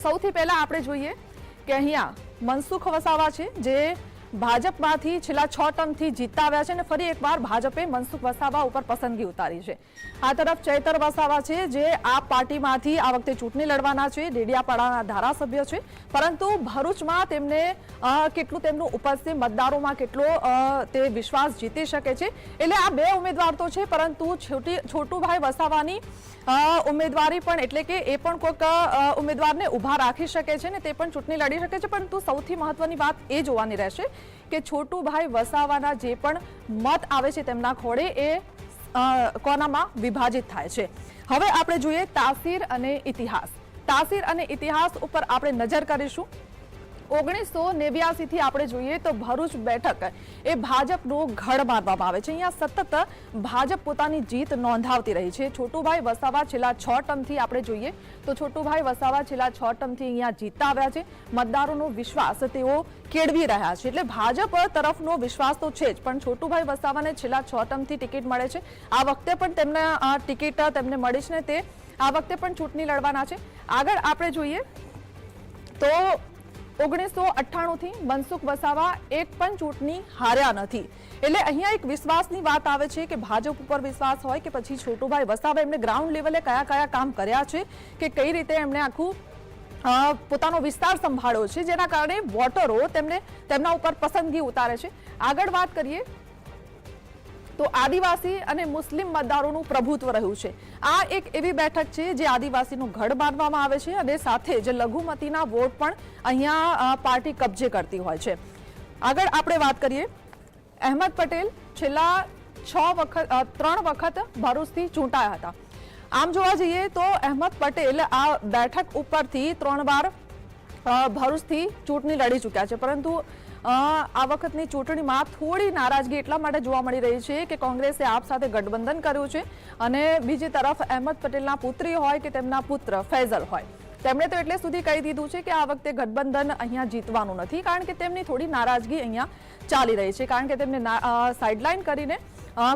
સૌથી પહેલા આપણે જોઈએ કે અહીંયા મનસુખ વસાવા છે જે ભાજપમાંથી છેલ્લા છ ટર્મથી જીતતા આવ્યા છે અને ફરી એકવાર ભાજપે મનસુખ વસાવા ઉપર પસંદગી ઉતારી છે. આ તરફ ચૈતર વસાવા છે જે આ પાર્ટીમાંથી આ વખતે ચૂંટણી લડવાના છે, ડેડિયાપાડાના ધારાસભ્ય છે. પરંતુ ભરૂચમાં તેમને કેટલું તેમનું ઉપસ્થિત મતદારોમાં કેટલો તે વિશ્વાસ જીતી શકે છે. એટલે આ બે ઉમેદવાર તો છે, પરંતુ છોટી, છોટુભાઈ વસાવાની ઉમેદવારી પણ એટલે કે એ પણ કોઈક ઉમેદવારને ઊભા રાખી શકે છે ને તે પણ ચૂંટણી લડી શકે છે. પરંતુ સૌથી મહત્વની વાત એ જોવાની રહેશે કે છોટુભાઈ વસાવાના જે પણ મત આવે છે તેમના ખોળે એ કોનામાં વિભાજિત થાય છે. હવે આપણે જોઈએ તાસીર અને ઇતિહાસ. તાસીર અને ઇતિહાસ ઉપર આપણે નજર કરીશું. ઓગણીસો નેવ્યાસી થી આપણે જોઈએ તો ભરૂચ બેઠક એ ભાજપનો ગઢ માનવામાં આવે છે. અહીંયા સતત ભાજપ પોતાની જીત નોંધાવતી રહી છે. છોટુભાઈ વસાવા છેલ્લા છ ટર્મથી આપણે જોઈએ તો છોટુભાઈ વસાવા છેલ્લા છ ટર્મથી અહીંયા જીતતા આવ્યા છે. મતદારોનો વિશ્વાસ તેઓ કેળવી રહ્યા છે. એટલે ભાજપ તરફનો વિશ્વાસ તો છે જ, પણ છોટુભાઈ વસાવાને છેલ્લા છ ટર્મથી ટિકિટ મળે છે. આ વખતે પણ તેમને ટિકિટ તેમને મળી છે ને તે આ વખતે પણ ચૂંટણી લડવાના છે. આગળ આપણે જોઈએ તો ઓગણીસો અઠ્ઠાણુંથી મનસુખ વસાવા એક પણ ચૂંટણી હાર્યા નથી. એટલે અહીંયા એક વિશ્વાસની વાત આવે છે કે ભાજપ ઉપર વિશ્વાસ હોય કે પછી છોટુભાઈ વસાવા એમણે ગ્રાઉન્ડ લેવલે કયા કયા કામ કર્યા છે કે કઈ રીતે એમણે આખું પોતાનો વિસ્તાર સંભાળ્યો છે જેના કારણે વોટરો તેમને તેમના ઉપર પસંદગી ઉતારે છે. આગળ વાત કરીએ તો આદિવાસી અને મુસ્લિમ મતદારોનું પ્રભુત્વ રહ્યું છે. આ એક એવી બેઠક છે જે આદિવાસીનું ઘડ માનવામાં આવે છે અને સાથે જ લઘુમતીના વોટ પણ અહીંયા પાર્ટી કબજે કરતી હોય છે. આગળ આપણે વાત કરીએ. અહેમદ પટેલ છેલ્લા છ વખત ત્રણ વખત ભરૂચથી ચૂંટાયા હતા. આમ જોવા જઈએ તો અહેમદ પટેલ આ બેઠક ઉપરથી ત્રણ વાર ભરૂચથી ચૂંટણી લડી ચૂક્યા છે. પરંતુ આ વખતની ચૂંટણીમાં થોડી નારાજગી એટલા માટે જોવા મળી રહી છે કે કોંગ્રેસે આપ સાથે ગઠબંધન કર્યું છે અને બીજી તરફ અહેમદ પટેલના પુત્રી હોય કે તેમના પુત્ર ફૈઝલ હોય. તેમણે તો એટલે સુધી કહી દીધું છે કે આ વખતે ગઠબંધન અહીંયા જીતવાનું નથી કારણ કે તેમની થોડી નારાજગી અહીંયા ચાલી રહી છે કારણ કે તેમને સાઇડલાઇન કરીને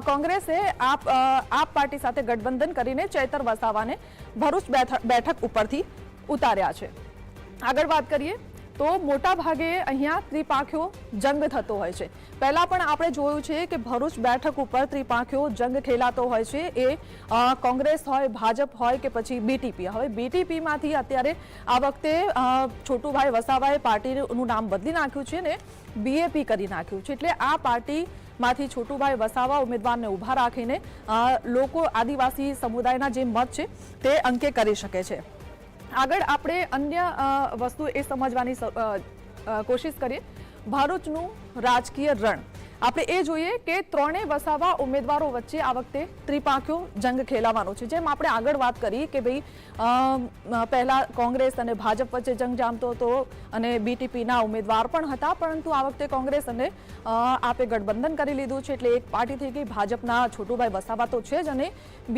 કોંગ્રેસે આપ આપ પાર્ટી સાથે ગઠબંધન કરીને ચૈતર વસાવાને ભરૂચ બેઠક ઉપરથી ઉતાર્યા છે. આગળ વાત કરીએ તો મોટા ભાગે અહીંયા ત્રિપાંખ્યો જંગ થતો હોય છે. પહેલાં પણ આપણે જોયું છે કે ભરૂચ બેઠક ઉપર ત્રિપાંખ્યો જંગ ખેલાતો હોય છે. એ કોંગ્રેસ હોય, ભાજપ હોય કે પછી બીટીપી હવે બીટીપીમાંથી અત્યારે આ વખતે છોટુભાઈ વસાવાએ પાર્ટીનું નામ બદલી નાખ્યું છે ને બીએપી કરી નાખ્યું છે. એટલે આ પાર્ટી માંથી છોટુભાઈ વસાવા ઉમેદવારને ઊભા રાખીને લોકો આદિવાસી સમુદાયના જે મત છે તે અંકે કરી શકે છે. આગળ આપણે અન્ય વસ્તુ એ સમજવાની કોશિશ કરીએ. ભરૂચનું રાજકીય રણ. આપણે એ જોઈએ કે ત્રણેય વસાવા ઉમેદવારો વચ્ચે આ વખતે ત્રિપાંખ્યો જંગ ખેલાવાનો છે. જેમ આપણે આગળ વાત કરી કે ભાઈ પહેલાં કોંગ્રેસ અને ભાજપ વચ્ચે જંગ જામતો હતો અને બીટીપીના ઉમેદવાર પણ હતા, પરંતુ આ વખતે કોંગ્રેસ અને આપે ગઠબંધન કરી લીધું છે. એટલે એક પાર્ટી થઈ ગઈ. ભાજપના છોટુભાઈ વસાવા તો છે જ અને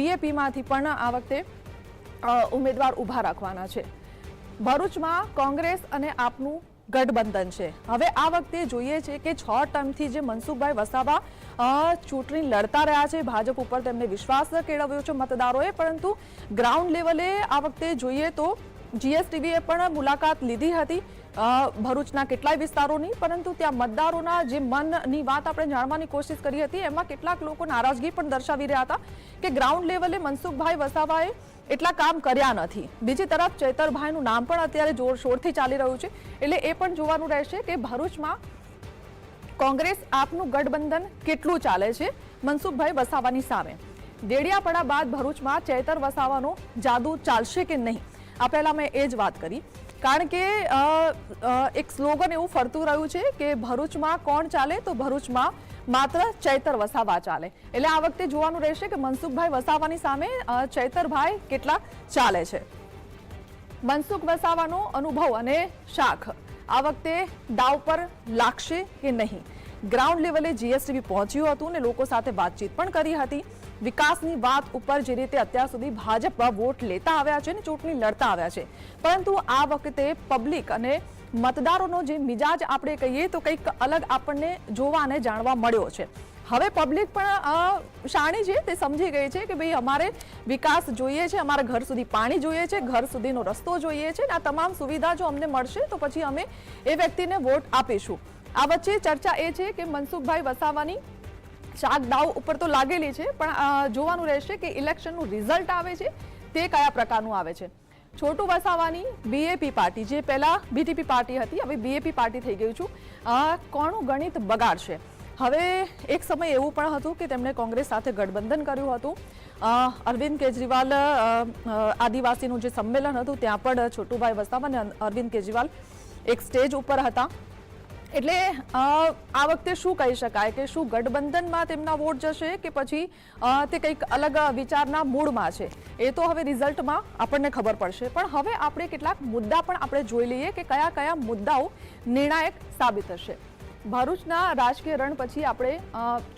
બીએપીમાંથી પણ આ વખતે ઉમેદવાર ઊભા રાખવાના છે. ભરૂચમાં કોંગ્રેસ અને આપનું ગઠબંધન છે. હવે આ વખતે જોઈએ છે કે છ ટર્મથી જે મનસુખભાઈ વસાવા ચૂંટણી લડતા રહ્યા છે, ભાજપ ઉપર તેમને વિશ્વાસ કેળવ્યો છે મતદારોએ, પરંતુ ગ્રાઉન્ડ લેવલે આ વખતે જોઈએ તો જીએસટીવીએ પણ મુલાકાત લીધી હતી ભરૂચના કેટલાય વિસ્તારોની, પરંતુ ત્યાં મતદારોના જે મનની વાત આપણે જાણવાની કોશિશ કરી હતી, એમાં કેટલાક લોકો નારાજગી પણ દર્શાવી રહ્યા હતા કે ગ્રાઉન્ડ લેવલે મનસુખભાઈ વસાવાએ એટલા કામ કર્યા નથી. બીજી તરફ ચૈતરભાઈનું નામ પણ અત્યારે જોરશોરથી ચાલી રહ્યું છે. એટલે એ પણ જોવાનું રહેશે કે ભરૂચમાં કોંગ્રેસ આપનું ગઠબંધન કેટલું ચાલે છે? મનસુખભાઈ વસાવાની સામે. દેડિયાપડા બાદ ભરૂચમાં ચૈતર વસાવાનો જાદુ ચાલશે કે નહીં? આ પહેલાં મેં એ જ વાત કરી. કારણ કે એક સ્લોગન એવું ફરતું રહ્યું છે કે ભરૂચમાં કોણ ચાલે? તો ભરૂચમાં માત્ર ચૈતર વસાવા ચાલે. એટલે આ વખતે જોવાનું રહેશે કે મનસુખભાઈ વસાવાની સામે ચૈતરભાઈ કેટલા ચાલે છે. મનસુખ વસાવાનો અનુભવ અને શાખ આ વખતે દાવ પર લાગશે કે નહીં? ગ્રાઉન્ડ લેવલે જીએસટીબી પહોંચ્યું હતું અને લોકો સાથે વાતચીત પણ કરી હતી. વિકાસની વાત ઉપર જે રીતે અત્યાર સુધી ભાજપ વોટ લેતા આવ્યા છે અને ચૂંટણી લડતા આવ્યા છે. પરંતુ આ વખતે પબ્લિક અને મતદારોનો જે મિજાજ આપણે કહીએ તો કંઈક અલગ આપણને જોવા અને જાણવા મળ્યો છે. હવે પબ્લિક પણ શાણી છે તે સમજી ગઈ છે કે ભાઈ અમારે વિકાસ જોઈએ છે, અમારા ઘર સુધી પાણી જોઈએ છે, ઘર સુધીનો રસ્તો જોઈએ છે આ તમામ સુવિધા જો અમને મળશે તો પછી અમે એ વ્યક્તિને વોટ આપીશું. આ વચ્ચે ચર્ચા એ છે કે મનસુખભાઈ વસાવાની શાક દાવ ઉપર તો લાગેલી છે, પણ જોવાનું રહેશે કે ઇલેક્શનનું રિઝલ્ટ આવે છે, તે કયા પ્રકારનું આવે છે. છોટુ વસાવાની બીએપી પાર્ટી, જે પહેલાં બીટીપી પાર્ટી હતી, હવે બીએપી પાર્ટી થઈ ગયું છું. કોણું ગણિત બગાડશે હવે એક સમય એવું પણ હતું કે તેમણે કોંગ્રેસ સાથે ગઠબંધન કર્યું હતું. અરવિંદ કેજરીવાલ આદિવાસીનું જે સંમેલન હતું, ત્યાં પણ છોટુભાઈ વસાવા અને અરવિંદ કેજરીવાલ એક સ્ટેજ ઉપર હતા. એટલે આ વખતે શું કહી શકાય કે શું ગઠબંધનમાં તેમના વોટ જશે કે પછી તે કંઈક અલગ વિચારના મૂળમાં છે? એ તો હવે રિઝલ્ટમાં આપણને ખબર પડશે. પણ હવે આપણે કેટલાક મુદ્દા પણ આપણે જોઈ લઈએ કે કયા કયા મુદ્દાઓ નિર્ણાયક સાબિત થશે. ભરૂચના રાજકીય રણ પછી આપણે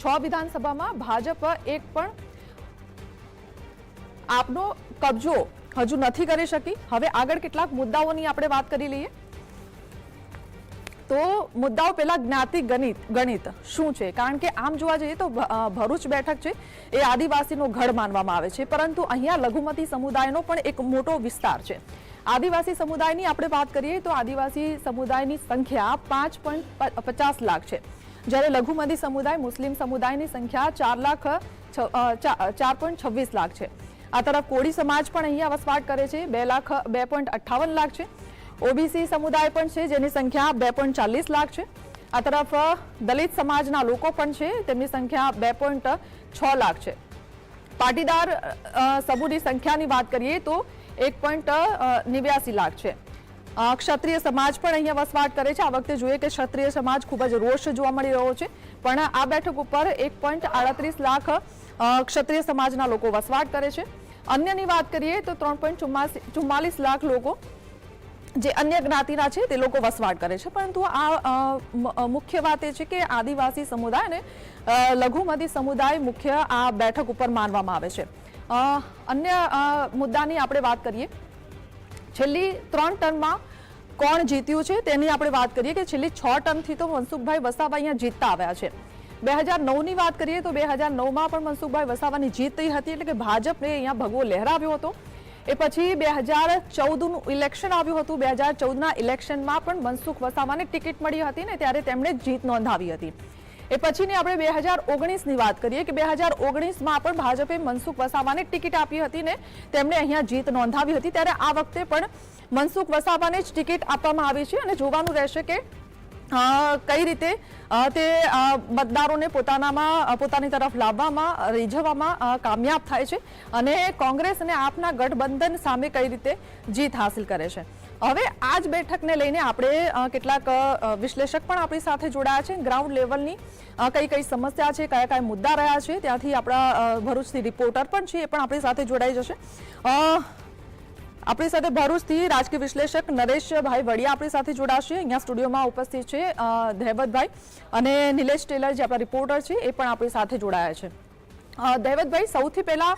છ વિધાનસભામાં ભાજપ એક પણ આપનો કબજો હજુ નથી કરી શકી. હવે આગળ કેટલાક મુદ્દાઓની આપણે વાત કરી લઈએ. તો મુદ્દાઓ પહેલાં જ્ઞાતિ ગણિત ગણિત શું છે? કારણ કે આમ જોવા જઈએ તો ભરૂચ બેઠક છે, એ આદિવાસીનો ગઢ માનવામાં આવે છે, પરંતુ અહીંયા લઘુમતી સમુદાયનો પણ એક મોટો વિસ્તાર છે. આદિવાસી સમુદાયની આપણે વાત કરીએ તો આદિવાસી સમુદાયની સંખ્યા પાંચ પોઈન્ટ પચાસ લાખ છે. જ્યારે લઘુમતી સમુદાય, મુસ્લિમ સમુદાયની સંખ્યા ચાર લાખ ચાર પોઈન્ટ છવ્વીસ લાખ છે. આ તરફ કોળી સમાજ પણ અહીંયા વસવાટ કરે છે, બે લાખ, બે પોઈન્ટ અઠ્ઠાવન લાખ છે. ઓબીસી સમુદાય પણ છે, જેની સંખ્યા બે પોઈન્ટ ચાલીસ લાખ છે. આ તરફ દલિત સમાજના લોકો પણ છે, તેમની સંખ્યા બે પોઈન્ટ છ લાખ છે. પાટીદાર સમૂહની સંખ્યાની વાત કરીએ તો એક પોઈન્ટ નેવ્યાસી લાખ છે. ક્ષત્રિય સમાજ પણ અહીંયા વસવાટ કરે છે. આ વખતે જોઈએ કે ક્ષત્રિય સમાજ ખૂબ જ રોષ જોવા મળી રહ્યો છે. પણ આ બેઠક ઉપર એક પોઈન્ટ આડત્રીસ લાખ ક્ષત્રિય સમાજના લોકો વસવાટ કરે છે. અન્યની વાત કરીએ તો ત્રણ પોઈન્ટ ચુમ્માલીસ લાખ લોકો જે અન્ય જ્ઞાતિના છે, તે લોકો વસવાટ કરે છે. પરંતુ આ મુખ્ય વાત એ છે કે આદિવાસી સમુદાય અને લઘુમતી સમુદાય મુખ્ય આ બેઠક ઉપર માનવામાં આવે છે. અન્ય મુદ્દાની આપણે વાત કરીએ. છેલ્લી ત્રણ ટર્મમાં કોણ જીત્યું છે, તેની આપણે વાત કરીએ કે છેલ્લી છ ટર્મથી તો મનસુખભાઈ વસાવા અહીંયા જીતતા આવ્યા છે. બે હજાર નવની વાત કરીએ તો બે હજાર નવમાં પણ મનસુખભાઈ વસાવાની જીત થઈ હતી, એટલે કે ભાજપને અહીંયા ભગવો લહેરાવ્યો હતો. એ પછી બે હજાર ચૌદનું ઇલેક્શન આવ્યું હતું. બે હજાર ચૌદના ઇલેક્શનમાં પણ મનસુખ વસાવાને ટિકિટ મળી હતી ને ત્યારે તેમણે જીત નોંધાવી હતી. એ પછીની આપણે બે હજાર ઓગણીસની વાત કરીએ કે બે હજાર ઓગણીસમાં પણ ભાજપે મનસુખ વસાવાને ટિકિટ આપી હતી ને તેમણે અહીંયા જીત નોંધાવી હતી. ત્યારે આ વખતે પણ મનસુખ વસાવાને જ ટિકિટ આપવામાં આવી છે અને જોવાનું રહેશે કે કઈ રીતે તે મતદારોને પોતાનામાં પોતાની તરફ લાવવામાં રીઝવવામાં કામયાબ થાય છે અને કોંગ્રેસ અને આપના ગઠબંધન સામે કઈ રીતે જીત હાંસિલ કરે છે. હવે આ જ બેઠકને લઈને આપણે કેટલાક વિશ્લેષક પણ આપણી સાથે જોડાયા છે. ગ્રાઉન્ડ લેવલની કઈ કઈ સમસ્યા છે, કયા કયા મુદ્દા રહ્યા છે, ત્યાંથી આપણા ભરૂચથી રિપોર્ટર પણ છે, એ પણ આપણી સાથે જોડાઈ જશે. આપણી સાથે ભરૂચથી રાજકીય વિશ્લેષક નરેશભાઈ વડિયા આપણી સાથે જોડાશે. અહીંયા સ્ટુડિયોમાં ઉપસ્થિત છે દહેવતભાઈ અને નિલેશ ટેલર જે આપણા રિપોર્ટર છે, એ પણ આપણી સાથે જોડાયા છે. દહેવતભાઈ સૌથી પહેલા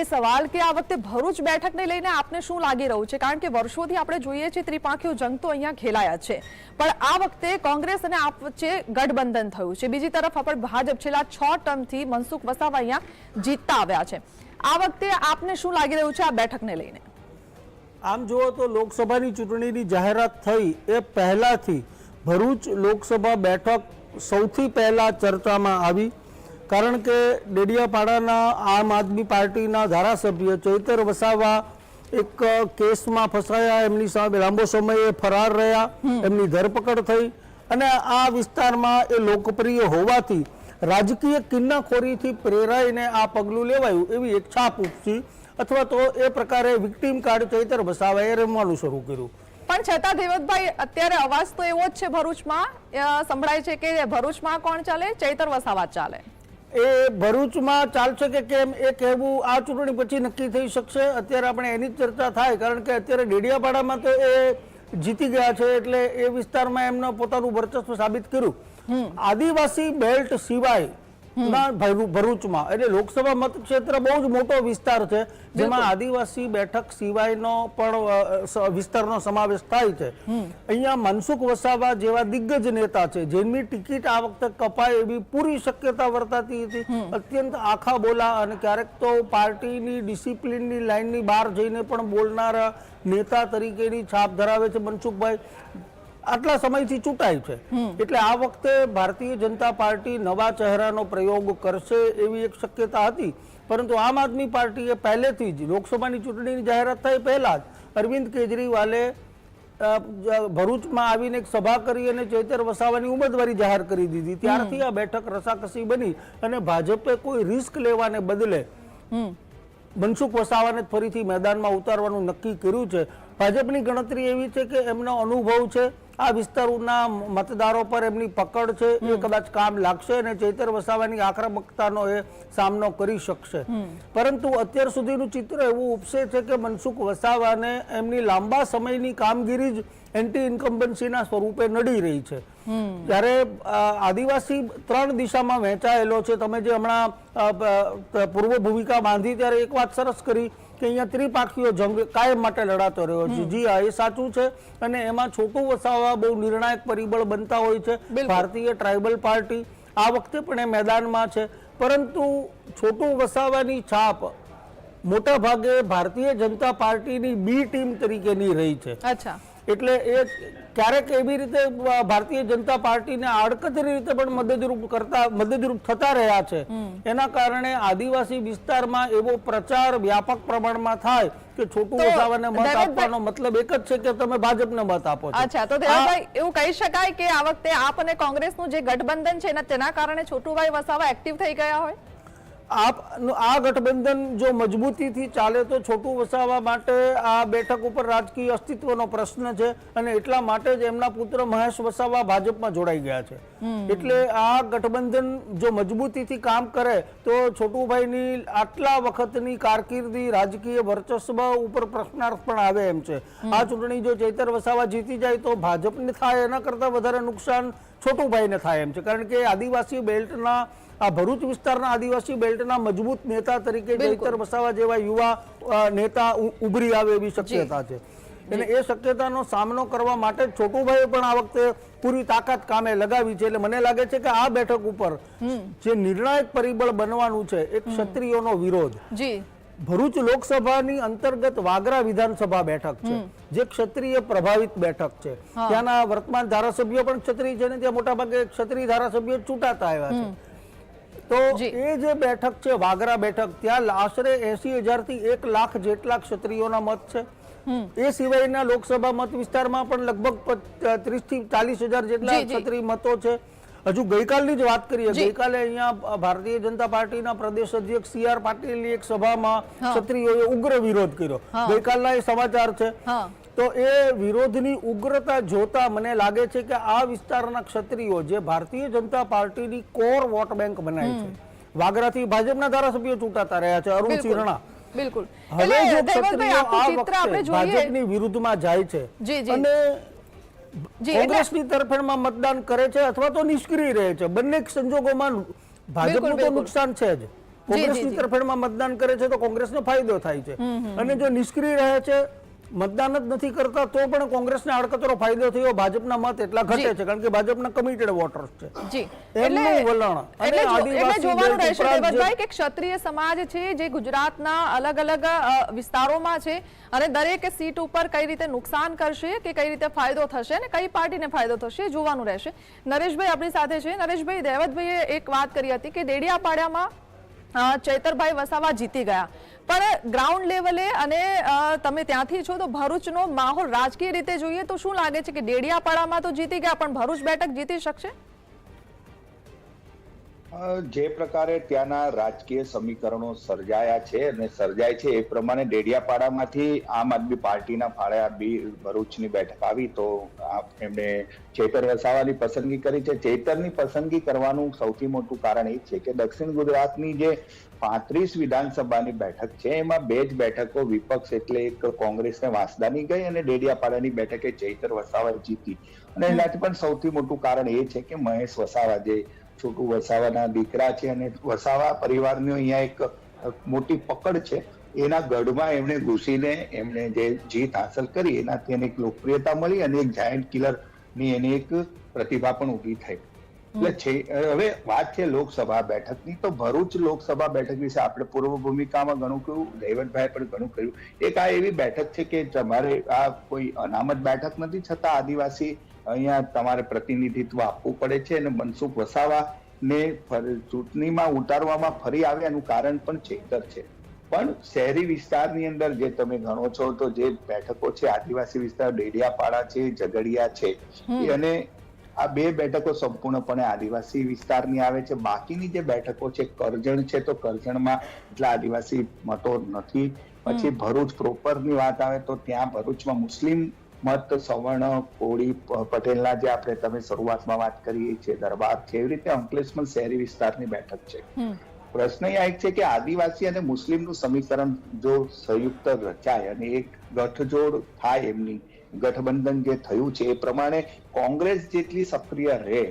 એ સવાલ કે આ વખતે ભરૂચ બેઠકને લઈને આપને શું લાગી રહ્યું છે? કારણ કે વર્ષોથી આપણે જોઈએ છીએ ત્રિપાંખીઓ જંગ તો અહીંયા ખેલાયા છે. પણ આ વખતે કોંગ્રેસ અને આપ વચ્ચે ગઠબંધન થયું છે. બીજી તરફ આપણે ભાજપ છેલ્લા છ ટર્મથી મનસુખ વસાવા અહીંયા જીતતા આવ્યા છે. આ વખતે આપને શું લાગી રહ્યું છે આ બેઠકને લઈને? આમ જુઓ તો લોકસભાની ચૂંટણીની જાહેરાત થઈ એ પહેલાંથી ભરૂચ લોકસભા બેઠક સૌથી પહેલાં ચર્ચામાં આવી. કારણ કે ડેડિયાપાડાના આમ આદમી પાર્ટીના ધારાસભ્ય ચૈતર વસાવા એક કેસમાં ફસાયા. એમની સામે લાંબો સમય ફરાર રહ્યા. એમની ધરપકડ થઈ અને આ વિસ્તારમાં એ લોકપ્રિય હોવાથી રાજકીય કિન્નાખોરીથી પ્રેરાઈને આ પગલું લેવાયું એવી એક છાપ ઉપસી અથવા તો એ પ્રકારે વિક્ટીમ કાર્ડ ચૈતર વસાવાએ રમવાનું શરૂ કર્યું. પણ છતાં દેવતભાઈ અત્યારે અવાજ તો એવો જ છે ભરૂચમાં. સંભળાય છે કે ભરૂચમાં કોણ ચાલે? ચૈતર વસાવા ચાલે. એ ભરૂચમાં ચાલશે કે કેમ એ કહેવું આ ચૂંટણી પછી નક્કી થઈ શકશે. અત્યારે આપણે એની જ ચર્ચા થાય કારણ કે અત્યારે ડેડિયાપાડામાં તો એ જીતી ગયા છે એટલે એ વિસ્તારમાં એમનો પોતાનું વર્ચસ્વ સાબિત કર્યું. આદિવાસી બેલ્ટ સિવાય ભરૂચમાં. એટલે લોકસભા મતક્ષેત્ર બહુ જ મોટો વિસ્તાર છે જેમાં આદિવાસી બેઠક સિવાયનો પણ વિસ્તારનો સમાવેશ થાય છે. અહીંયા મનસુખ વસાવા જેવા દિગ્ગજ નેતા છે જેમની ટિકિટ આ વખતે કપાય એવી પૂરી શક્યતા વર્તાતી હતી. અત્યંત આખા બોલા અને ક્યારેક તો પાર્ટીની ડિસિપ્લિનની લાઇનની બહાર જઈને પણ બોલનારા નેતા તરીકેની છાપ ધરાવે છે મનસુખભાઈ. આટલા સમયથી ચૂંટાય છે. એટલે આ વખતે ભારતીય જનતા પાર્ટી નવા ચહેરાનો પ્રયોગ કરશે એવી એક શક્યતા હતી. પરંતુ આમ આદમી પાર્ટીએ પહેલેથી જ લોકસભાની ચૂંટણીની જાહેરાત થઈ પહેલા જ અરવિંદ કેજરીવાલે ભરૂચમાં આવીને એક સભા કરી અને ચૈતર વસાવાની ઉમેદવારી જાહેર કરી દીધી. ત્યારથી આ બેઠક રસાકસી બની અને ભાજપે કોઈ રિસ્ક લેવાને બદલે મનસુખ વસાવાને ફરીથી મેદાનમાં ઉતારવાનું નક્કી કર્યું છે. ભાજપની ગણતરી એવી છે કે એમનો અનુભવ છે આ વિસ્તારોના મતદારો પર એમની પકડ છે એ કદાચ કામ લાગશે અને ચૈતર વસાવાની આક્રમકતાનો એ સામનો કરી શકશે. પરંતુ અત્યાર સુધીનું ચિત્ર એવું ઉપસે છે કે મનસુખ વસાવાને એમની લાંબા સમયની કામગીરી જ એન્ટી ઇન્કમ્બન્સીના સ્વરૂપે નડી રહી છે. ત્યારે આદિવાસી ત્રણ દિશામાં વહેંચાયેલો છે તમે જે હમણાં પૂર્વ ભૂમિકા બાંધી ત્યારે એક વાત સરસ કરી કે અહીંયા ત્રિપાખીઓ જંગ કાયમ માટે લડાતો રહ્યો છે. જી હા એ સાચું છે અને એમાં છોટું વસાવા બહુ નિર્ણાયક પરિબળ બનતા હોય છે. ભારતીય ટ્રાઇબલ પાર્ટી આ વખતે પણ એ મેદાનમાં છે. પરંતુ છોટું વસાવાની છાપ મોટા ભાગે ભારતીય જનતા પાર્ટીની બી ટીમ તરીકેની રહી છે. અચ્છા. એટલે એ ક્યારેક એવી રીતે ભારતીય જનતા પાર્ટીને આડકતરી રીતે પણ મદદરૂપ કરતા મદદરૂપ થતા રહ્યા છે. એના કારણે આદિવાસી વિસ્તારમાં એવો પ્રચાર વ્યાપક પ્રમાણમાં થાય કે છોટું વસાવાને મત આપવાનો મતલબ એક જ છે કે તમે ભાજપને મત આપો છો. અચ્છા તો દેવભાઈ એવું કહી શકાય કે આ વખતે આપ અને કોંગ્રેસનું જે ગઠબંધન છે તેના કારણે છોટુભાઈ વસાવા એક્ટિવ થઈ ગયા હોય? આપ આ ગઠબંધન જો મજબૂતીથી ચાલે તો છોટું વસાવા માટે આ બેઠક ઉપર રાજકીય અસ્તિત્વનો પ્રશ્ન છે અને એટલા માટે જ એમના પુત્ર મહેશ વસાવા ભાજપમાં જોડાઈ ગયા છે. એટલે આ ગઠબંધન જો મજબૂતીથી કામ કરે તો છોટુભાઈની આટલા વખતની કારકિર્દી રાજકીય વર્ચસ્વ ઉપર પ્રશ્નાર્થ પણ આવે એમ છે. આ ચૂંટણી જો ચૈતર વસાવા જીતી જાય તો ભાજપને થાય એના કરતા વધારે નુકસાન છોટુભાઈને થાય એમ છે. કારણ કે આદિવાસી બેલ્ટના આ ભરૂચ વિસ્તારના આદિવાસી બેલ્ટના મજબૂત નેતા તરીકે ચૈતર વસાવા જેવા યુવા નેતા ઉભરી આવે એવી શક્યતા છે. એટલે એ શક્યતાનો સામનો કરવા માટે છોટુભાઈએ પણ આ વખતે પૂરી તાકાત કામે લગાવી છે. એટલે મને લાગે છે કે આ બેઠક ઉપર જે નિર્ણાયક પરિબળ બનવાનું છે એક ક્ષત્રિયોનો વિરોધ. જી. ભરૂચ લોકસભાની અંતર્ગત વાગરા વિધાનસભા બેઠક છે જે ક્ષત્રિય પ્રભાવિત બેઠક છે. ત્યાંના વર્તમાન ધારાસભ્યો પણ ક્ષત્રિય છે ને ત્યાં મોટાભાગે ક્ષત્રિય ધારાસભ્યો ચૂંટાતા આવ્યા છે. તો એ જે બેઠક છે વાગરા બેઠક ત્યાં આશરે એસી હજારથી એક લાખ જેટલા ક્ષત્રિયોના મત છે. એ સિવાયના લોકસભા મત વિસ્તારમાં પણ લગભગ ત્રીસથી ચાલીસ હજાર જેટલા. ક્ષત્રિય મતો છે. હજુ ગઈકાલની જ વાત કરીએ ગઈકાલે અહીંયા ભારતીય જનતા પાર્ટીના પ્રદેશ અધ્યક્ષ સી આર પાટીલની એક સભામાં ક્ષત્રિયોએ ઉગ્ર વિરોધ કર્યો. ગઈકાલના એ સમાચાર છે. તો એ વિરોધની ઉગ્રતા જોતા મને લાગે છે કે આ વિસ્તારના ક્ષત્રિયો જે ભારતીય જનતા પાર્ટીની કોર વોટ બેંક બનાય છે વાગરાથી ભાજપના ધારાસભ્યો ચૂંટાતા રહ્યા છે અરુણ ચિરણા. બિલકુલ. હવે જો ક્ષત્રિયો આ વખતે ભાજપની વિરુદ્ધમાં જાય છે. અને કોંગ્રેસની તરફેણમાં મતદાન કરે છે અથવા તો નિષ્ક્રિય રહે છે. બંને સંજોગોમાં ભાજપનું તો નુકસાન છે જ. કોંગ્રેસ કોંગ્રેસની. તરફેણમાં મતદાન કરે છે તો કોંગ્રેસનો ફાયદો થાય છે. અને જો નિષ્ક્રિય રહે છે મતદાન જ નથી કરતા તો પણ કોંગ્રેસને આડકતરો ફાયદો થયો. ભાજપના મત એટલા ઘટે છે કારણ કે ભાજપના કમિટેડ વોટર્સ છે. એમનું વલણ અને એટલે આદિવાસી જોવાનું રહેશે ઉપરાંત કે ક્ષત્રિય સમાજ છે જે ગુજરાતના અલગ અલગ વિસ્તારોમાં છે અને દરેક સીટ ઉપર કઈ રીતે નુકસાન કરશે કે કઈ રીતે ફાયદો થશે અને કઈ પાર્ટીને ફાયદો થશે જોવાનું રહેશે. નરેશભાઈ આપણી સાથે છે. નરેશભાઈ દેવતભાઈએ એક વાત કરી હતી કે દેડિયાપાડામાં ચૈતરભાઈ વસાવા જીતી ગયા. પણ ગ્રાઉન્ડ લેવલે અને તમે ત્યાંથી છો તો ભરૂચનો માહોલ રાજકીય રીતે જોઈએ તો શું લાગે છે કે ડેડિયાપાડામાં તો જીતી ગયા પણ ભરૂચ બેઠક જીતી શકશે? જે પ્રકારે ત્યાંના રાજકીય સમીકરણો સર્જાયા છે અને સર્જાય છે એ પ્રમાણે ડેડિયાપાડામાંથી આમ આદમી પાર્ટીના ફાળે આ બી, ભરૂચની બેઠક આવી તો એમણે ચેતર વસાવાની પસંદગી કરી છે. ચેતરની પસંદગી કરવાનું સૌથી મોટું કારણ એ છે કે દક્ષિણ ગુજરાતની જે પાંત્રીસ વિધાનસભાની બેઠક છે, એમાં બે જ બેઠકો વિપક્ષ એટલે એક કોંગ્રેસને વાંસદાની ગઈ અને ડેડિયાપાડાની બેઠકે ચૈતર વસાવાએ જીતી. અને એનાથી પણ સૌથી મોટું કારણ એ છે કે મહેશ વસાવા જે છોટુ વસાવાના દીકરા છે અને વસાવા પરિવારની અહીંયા એક મોટી પકડ છે, એના ગઢમાં એમણે ઘૂસીને એમણે જે જીત હાંસલ કરી, એનાથી એને એક લોકપ્રિયતા મળી અને એક જાયન્ટ કિલરની એની એક પ્રતિભા પણ ઊભી થઈ. એટલે છે હવે વાત છે લોકસભા બેઠકની તો ભરૂચ લોકસભા બેઠક વિશે આપણે પૂર્વ ભૂમિકામાં ઘણું કહ્યું દૈવતભાઈ પણ ઘણું કહ્યું. એક આ એવી બેઠક છે કે તમારે આ કોઈ અનામત બેઠક નથી છતાં આદિવાસી અહીંયા તમારે પ્રતિનિધિત્વ આપવું પડે છે અને મનસુખ વસાવા ને ચૂંટણીમાં ઉતારવામાં ફરી આવે એનું કારણ પણ ચેતર છે. પણ શહેરી વિસ્તારની અંદર જે તમે ગણો છો તો જે બેઠકો છે આદિવાસી વિસ્તાર ડેડિયાપાડા છે ઝઘડિયા છે અને આ બે બેઠકો સંપૂર્ણપણે આદિવાસી વિસ્તારની આવે છે. બાકીની જે બેઠકો છે કરજણ છે તો કરજણમાં એટલા આદિવાસી મતો નથી. પછી ભરૂચ પ્રોપરની વાત આવે તો ત્યાં ભરૂચમાં મુસ્લિમ મત સવર્ણ કોળી પટેલના જે આપણે તમે શરૂઆતમાં વાત કરી છે દરબાર છે એવી રીતે અંકલેશ્વર શહેરી વિસ્તારની બેઠક છે. પ્રશ્ન એ એક છે કે આદિવાસી અને મુસ્લિમનું સમીકરણ જો સંયુક્ત રચાય અને એક ગઠજોડ થાય એમની ગઠબંધન જે થયું છે એ પ્રમાણે કોંગ્રેસ જેટલી સક્રિય રહે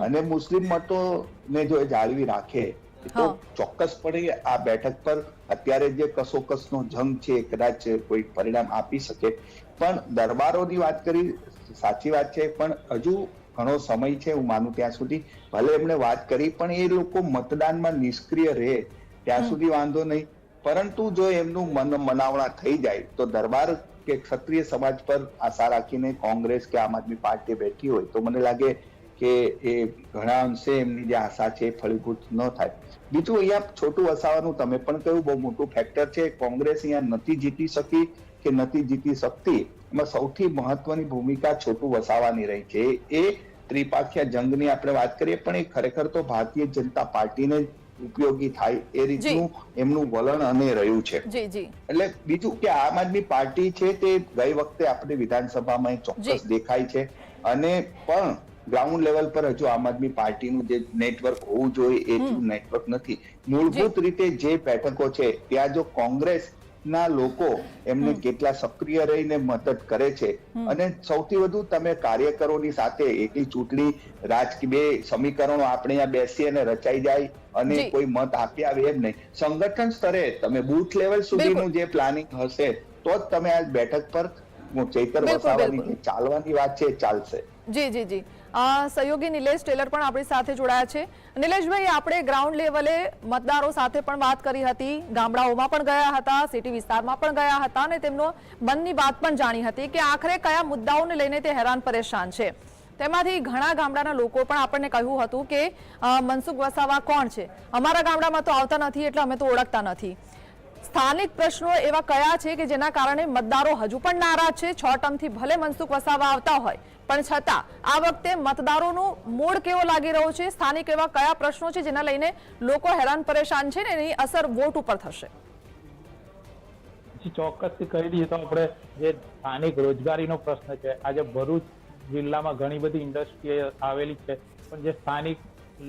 અને મુસ્લિમ મતો ને જો એ જાળવી રાખે તો ચોક્કસપણે આ બેઠક પર અત્યારે જે કસોકસનો જંગ છે કદાચ કોઈ પરિણામ આપી શકે. પણ દરબારોની વાત કરી સાચી વાત છે પણ હજુ ઘણો સમય છે હું માનું ત્યાં સુધી. ભલે એમણે વાત કરી પણ એ લોકો મતદાનમાં નિષ્ક્રિય રહે ત્યાં સુધી વાંધો નહીં. પરંતુ જો એમનું મન મનાવણા થઈ જાય તો દરબાર કે ક્ષત્રિય સમાજ પર આશા રાખીને કોંગ્રેસ કે આમ આદમી પાર્ટી બેઠી હોય તો મને લાગે કે એ ઘણા અંશે એમની જે આશા છે એ ફળીભૂત ન થાય. બીજું અહીંયા છોટું વસાવાનું તમે પણ કહ્યું, બહુ મોટું ફેક્ટર છે. કોંગ્રેસ અહીંયા નથી જીતી શકી કે નથી જીતી શકતી, એમાં સૌથી મહત્વની ભૂમિકા છોટું વસાવાની રહી છે. એ ત્રિપાખીય જંગની આપણે વાત કરીએ, પણ એ ખરેખર તો ભારતીય જનતા પાર્ટીને ઉપયોગી થાય એ રીતનું એમનું વલણ અને રહ્યું છે. એટલે બીજું કે આમ આદમી પાર્ટી છે તે ગઈ વખતે આપણે વિધાનસભામાં ચોક્કસ દેખાય છે. અને પણ ગ્રાઉન્ડ લેવલ પર હજુ આમ આદમી પાર્ટીનું જે નેટવર્ક હોવું જોઈએ એટલું નેટવર્ક નથી. મૂળભૂત રીતે જે બેઠકો છે ત્યાં જો કોંગ્રેસ ના લોકો એમને કેટલા સક્રિય રહીને મદદ કરે છે. અને સૌથી વધુ તમે કાર્યકરોની સાથે એટલી ચૂંટણી રાજકીય બે સમીકરણો આપણે અહીંયા બેસી અને રચાઈ જાય અને કોઈ મત આપી આવે એમ નહીં. સંગઠન સ્તરે તમે બૂથ લેવલ સુધીનું જે પ્લાનિંગ હશે તો જ તમે આ બેઠક પર ચૈતર વસાવાની ચાલવાની વાત છે ચાલશે. જી જી જી. સહયોગી નિલેશ ટેલર પણ આપણી સાથે જોડાયા છે. નિલેશભાઈ, આપણે ગ્રાઉન્ડ લેવલે મતદારો સાથે પણ વાત કરી હતી. ગામડાઓમાં પણ ગયા હતા સિટી વિસ્તારમાં પણ ગયા હતા અને તેમનો મનની વાત પણ જાણી હતી કે આખરે કયા મુદ્દાઓને લઈને તે હેરાન પરેશાન છે. તેમાંથી ઘણા ગામડાના લોકો પણ આપણને કહ્યું હતું કે મનસુખ વસાવા કોણ છે? અમારા ગામડામાં તો આવતા નથી એટલે અમે તો ઓળખતા નથી. સ્થાનિક પ્રશ્નો એવા કયા છે કે જેના કારણે મતદારો હજુ પણ નારાજ છે? છ ટર્મથી ભલે મનસુખ વસાવા આવતા હોય, પણ છતાં આ વખતે મતદારોનું મૂળ કેવો લાગી રહ્યો છે? સ્થાનિક એવા કયા પ્રશ્નો છે જેના લઈને લોકો હેરાન પરેશાન છે ને એની અસર વોટ ઉપર થશે? ચોક્કસથી કહી દઈએ તો આપણે જે સ્થાનિક રોજગારીનો પ્રશ્ન છે, આજે ભરૂચ જિલ્લામાં ઘણી બધી ઇન્ડસ્ટ્રી આવેલી છે, પણ જે સ્થાનિક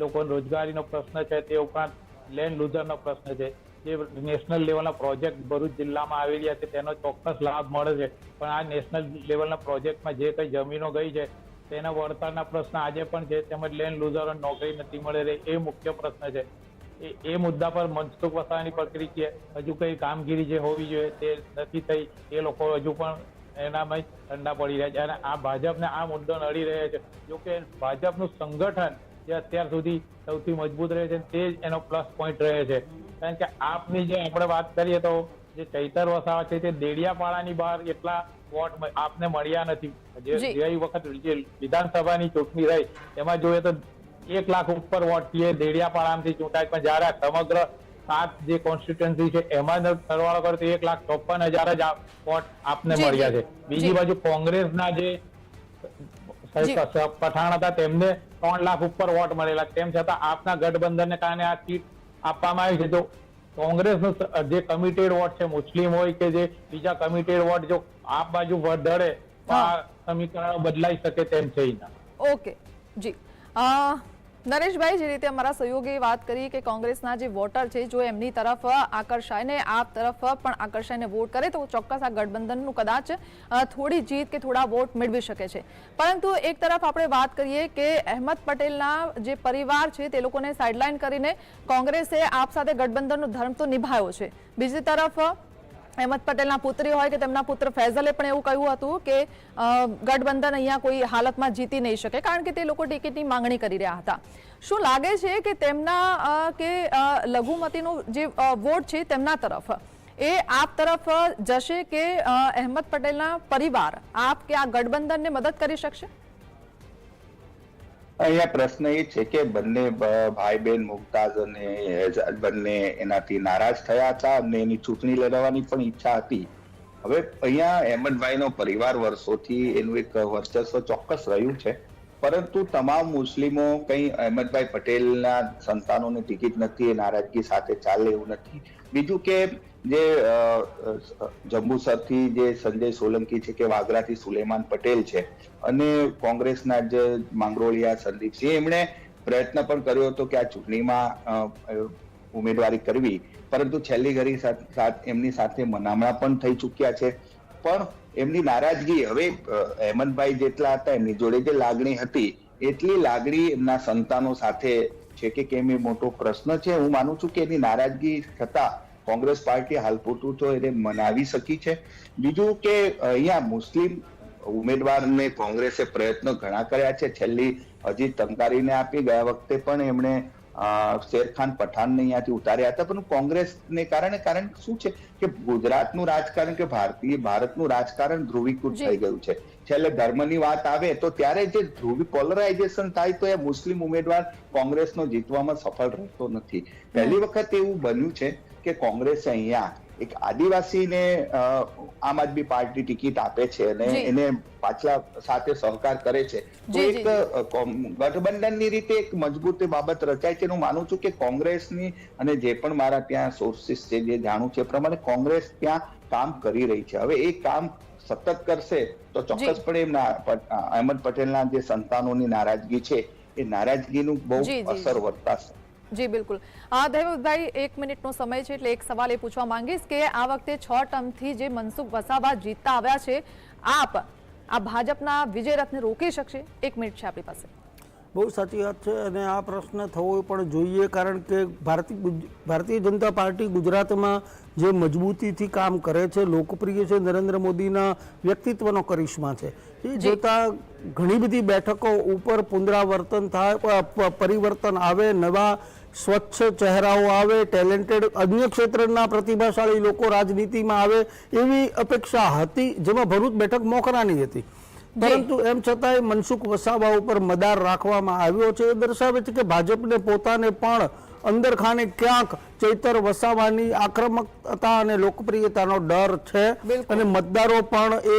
લોકો રોજગારીનો પ્રશ્ન છે તે ઉપરાંત લેન્ડ લુઝરનો પ્રશ્ન છે જે નેશનલ લેવલના પ્રોજેક્ટ ભરૂચ જિલ્લામાં આવેલી છે, તેનો ચોક્કસ લાભ મળે છે. પણ આ નેશનલ લેવલના પ્રોજેક્ટમાં જે કંઈ જમીનો ગઈ છે, તેના વળતરના પ્રશ્ન આજે પણ છે, તેમજ લેન્ડ લુઝરો નોકરી નથી મળે રહી, એ મુખ્ય પ્રશ્ન છે. એ એ મુદ્દા પર મનસુખ વસાવાની પ્રક્રિયા હજુ કઈ કામગીરી જે હોવી જોઈએ તે નથી થઈ. એ લોકો હજુ પણ એનામાં ઠંડા પડી રહ્યા છે અને આ ભાજપને આ મુદ્દો નડી રહ્યો છે. જો કે ભાજપનું સંગઠન જે અત્યાર સુધી સૌથી મજબૂત રહે છે તે જ એનો પ્લસ પોઈન્ટ રહે છે. કારણ કે આપની જે આપણે વાત કરીએ તો જે ચૈતર વસાવા છે તે દેડિયાપાડાની બહાર એટલા વોટ આપને મળ્યા નથી. જે ગઈ વખત જે વિધાનસભાની ચૂંટણી રહી એમાં જોઈએ તો એક લાખ ઉપર વોટથી દેડિયાપાડામાંથી ચૂંટાય. પણ જ્યારે સમગ્ર સાત જે કોન્સ્ટિટ્યુન્સી છે એમાં સરવાળો કરો તો એક લાખ ચોપન હજાર જ વોટ આપને મળ્યા છે. બીજી બાજુ કોંગ્રેસના જે પઠાણ હતા તેમને ત્રણ લાખ ઉપર વોટ મળેલા તેમ છતાં આપના ગઠબંધનને કારણે આ સીટ આપવામાં આવી છે. તો કોંગ્રેસનો જે કમિટેડ વોટ છે મુસ્લિમ હોય કે જે બીજા કમિટેડ વોટ જો આ બાજુ વધારે આ સમીકરણ બદલાઈ શકે તેમ છે ઓકે. જી. નરેશભાઈ, જે રીતે અમારા સહયોગી વાત કરી કે કોંગ્રેસના જે વોટર છે, જો એમની તરફ આકર્ષાય ને આપ તરફ પણ આકર્ષાયને વોટ કરે, તો ચોક્કસ આ ગઠબંધનનું કદાચ થોડી જીત કે થોડા વોટ મેળવી શકે છે. પરંતુ એક તરફ આપણે વાત કરીએ કે અહેમદ પટેલના જે પરિવાર છે, તે લોકોને સાઇડલાઇન કરીને કોંગ્રેસે આપ સાથે ગઠબંધનનો ધર્મ તો નિભાયો છે. બીજી તરફ અહેમદ પટેલના પુત્રી હોય કે તેમના પુત્ર ફૈઝલે પણ એવું કહ્યું હતું કે ગઠબંધન અહીંયા કોઈ હાલતમાં જીતી નહીં શકે કારણ કે તે લોકો ટિકિટની માંગણી કરી રહ્યા હતા. શું લાગે છે કે તેમના કે લઘુમતીનો જે વોટ છે તેમના તરફ, એ આપ તરફ જશે કે અહેમદ પટેલના પરિવાર આપ કે આ ગઠબંધનને મદદ કરી શકશે? અહીંયા પ્રશ્ન એ છે કે બંને ભાઈ બહેન મુમતાઝ અને બંને એનાથી નારાજ થયા હતા અને એની ચૂંટણી લડવાની પણ ઈચ્છા હતી. હવે અહીંયા અહેમદભાઈનો પરિવાર વર્ષોથી એનું એક વર્ચસ્વ ચોક્કસ રહ્યું છે. પરંતુ તમામ મુસ્લિમો કઈ અહેમદભાઈ પટેલના સંતાનોને ટિકિટ નથી, એ નારાજગી સાથે ચાલે એવું નથી. બીજું કે જે જંબુસરથી જે સંજય સોલંકી છે કે વાગરાથી સુલેમાન પટેલ છે અને કોંગ્રેસના જે માંગરોળિયા સંદીપસિંહ એમણે પ્રયત્ન પણ કર્યો હતો કે આ ચૂંટણીમાં ઉમેદવારી કરવી. પરંતુ છેલ્લી ઘડી એમની સાથે મનામણા પણ થઈ ચૂક્યા છે. પણ એમની નારાજગી હવે અ, અહેમદભાઈ જેટલા હતા એમની જોડે જે લાગણી હતી એટલી લાગણી એમના સંતાનો સાથે છે કે કેમ એ મોટો પ્રશ્ન છે. હું માનું છું કે એની નારાજગી છતાં કોંગ્રેસ પાર્ટી હાલ પૂરતું તો એને મનાવી શકી છે. બીજું કે અહીંયા મુસ્લિમ ઉમેદવારને કોંગ્રેસે પ્રયત્નો ઘણા કર્યા છે. છેલ્લી અજીત તંકારીને આપી ગયા વખતે પણ એમણે શેરખાન પઠાણને અહીંયાથી ઉતાર્યા હતા. પણ કોંગ્રેસને કારણે કારણ શું છે કે ગુજરાતનું રાજકારણ કે ભારતીય ભારતનું રાજકારણ ધ્રુવીકૃત થઈ ગયું છે. છેલ્લે ધર્મની વાત આવે તો ત્યારે જે ધ્રુવી પોલરાઇઝેશન થાય તો એ મુસ્લિમ ઉમેદવાર કોંગ્રેસનો જીતવામાં સફળ રહેતો નથી. પહેલી વખત એવું બન્યું છે કે કોંગ્રેસ અહીંયા એક આદિવાસીને આમ આદમી પાર્ટી ટિકિટ આપે છે અને એને પાછલા સાથે સહકાર કરે છે તો એક ગઠબંધનની રીતે એક મજબૂત બાબત રચાય છે. હું માનું છું કે કોંગ્રેસની અને જે પણ મારા ત્યાં સોર્સિસ છે જે જાણું છે પ્રમાણે કોંગ્રેસ ત્યાં કામ કરી રહી છે. હવે એ કામ સતત કરશે તો ચોક્કસપણે એમના અહેમદ પટેલના જે સંતાનોની નારાજગી છે એ નારાજગીનું બહુ અસર. વર્તાશે જી બિલકુલ. દહેવતભાઈ એક મિનિટનો સમય છે એટલે એક સવાલ એ પૂછવા માંગીશ કે આ વખતે છ ટર્મથી જે મનસુખ વસાવા જીતતા આવ્યા છે આપ આ ભાજપના વિજય રથને રોકી શકશે? એક મિનિટ છે આપણી પાસે. બહુ સાચી વાત છે અને આ પ્રશ્ન થવો પણ જોઈએ કારણ કે ભારતીય ભારતીય જનતા પાર્ટી ગુજરાતમાં જે મજબૂતીથી કામ કરે છે લોકપ્રિય છે નરેન્દ્ર મોદીના વ્યક્તિત્વનો કરિશ્મા છે. એ જોતા ઘણી બધી બેઠકો ઉપર પુનરાવર્તન થાય પરિવર્તન આવે નવા સ્વચ્છ ચહેરાઓ આવે ટેલેન્ટેડ અન્ય ક્ષેત્રના પ્રતિભાશાળી લોકો રાજનીતિમાં આવે એવી અપેક્ષા હતી જેમાં ભરૂચ બેઠક મોખરાની હતી. પરંતુ એમ છતાંય મનસુખ વસાવા ઉપર મદાર રાખવામાં આવ્યો છે. એ દર્શાવે છે કે ભાજપને પોતાને પણ અંદર ખાને ક્યાંક ચૈતર વસાવાની આક્રમકતા અને લોકપ્રિયતાનો ડર છે. અને મતદારો પણ એ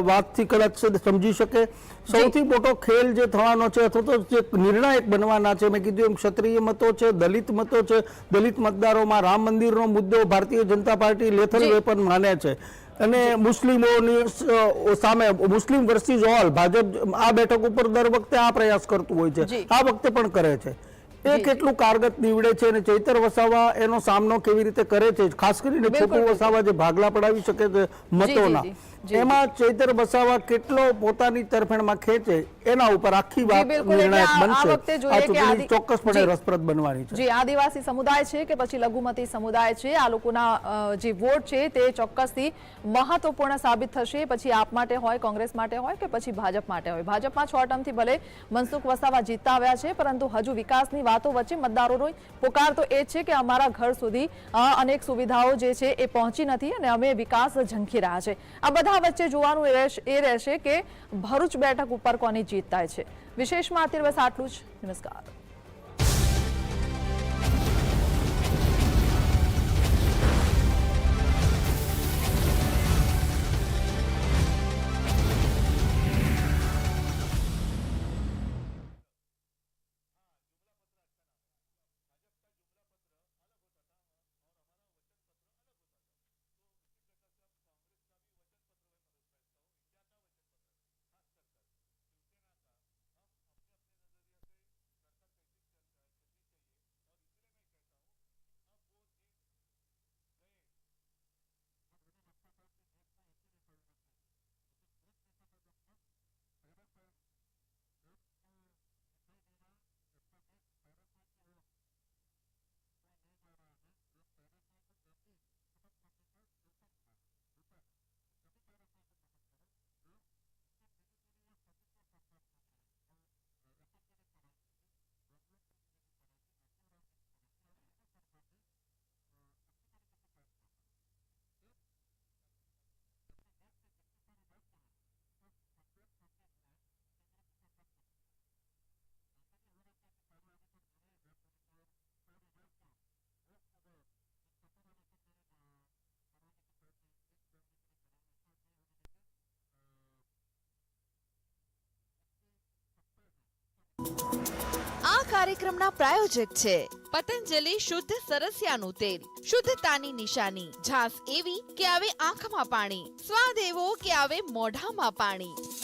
વાતથી કદાચ સમજી શકે. સૌથી મોટો ખેલ જે થવાનો છે અથવા તો જે નિર્ણાયક બનવાના છે મેં કીધું એમ ક્ષત્રિય મતો છે દલિત મતો છે દલિત મતદારોમાં રામ મંદિરનો મુદ્દો Bharatiya Janata party lethal. Weapon માને છે. અને મુસ્લિમોની સામે મુસ્લિમ વર્સિસ ઓલ ભાજપ આ બેઠક ઉપર દર વખતે આ પ્રયાસ કરતું હોય છે. આ વખતે પણ કરે છે. એ કેટલું કારગત નીવડે છે અને ચૈતર વસાવા એનો સામનો કેવી રીતે કરે છે? ખાસ કરીને બિલકુલ, વસાવા જે ભાગલા પડાવી શકે છે મતોના. એમાં ચૈતર બસાવા કેટલો પોતાની તરફેણમાં ખેંચે એના ઉપર આખી વાત નિર્ણાયક બનશે. આ ચૂંટણી ચોક્કસપણે રસપ્રદ બનવાની છે. જે આદિવાસી સમુદાય છે કે પછી લઘુમતી સમુદાય છે આ લોકોના જે વોટ છે તે ચોક્કસથી મહત્વપૂર્ણ સાબિત થશે. પછી આપ માટે હોય કોંગ્રેસ માટે હોય કે પછી ભાજપ માટે હોય. ભાજપમાં છ ટર્મથી ભલે મનસુખ વસાવા જીતતા આવ્યા છે પરંતુ હજુ વિકાસની વાતો વચ્ચે મતદારોનો પોકાર તો એ છે કે અમારા ઘર સુધી અનેક સુવિધાઓ જે છે એ પહોંચી નથી અને અમે વિકાસ ઝંખી રહ્યા છે. આ બધા વચ્ચે જોવાનું એ રહેશે કે ભરૂચ બેઠક ઉપર કોની જીત થાય છે. વિશેષમાં અત્યારે બસ આટલું જ. નમસ્કાર. આ કાર્યક્રમના પ્રાયોજક છે પતંજલિ શુદ્ધ સરસિયાનું તેલ, શુદ્ધતાની નિશાની, ઝાંસ એવી કે આવે આંખમાં પાણી, સ્વાદ એવો કે આવે મોઢામાં પાણી.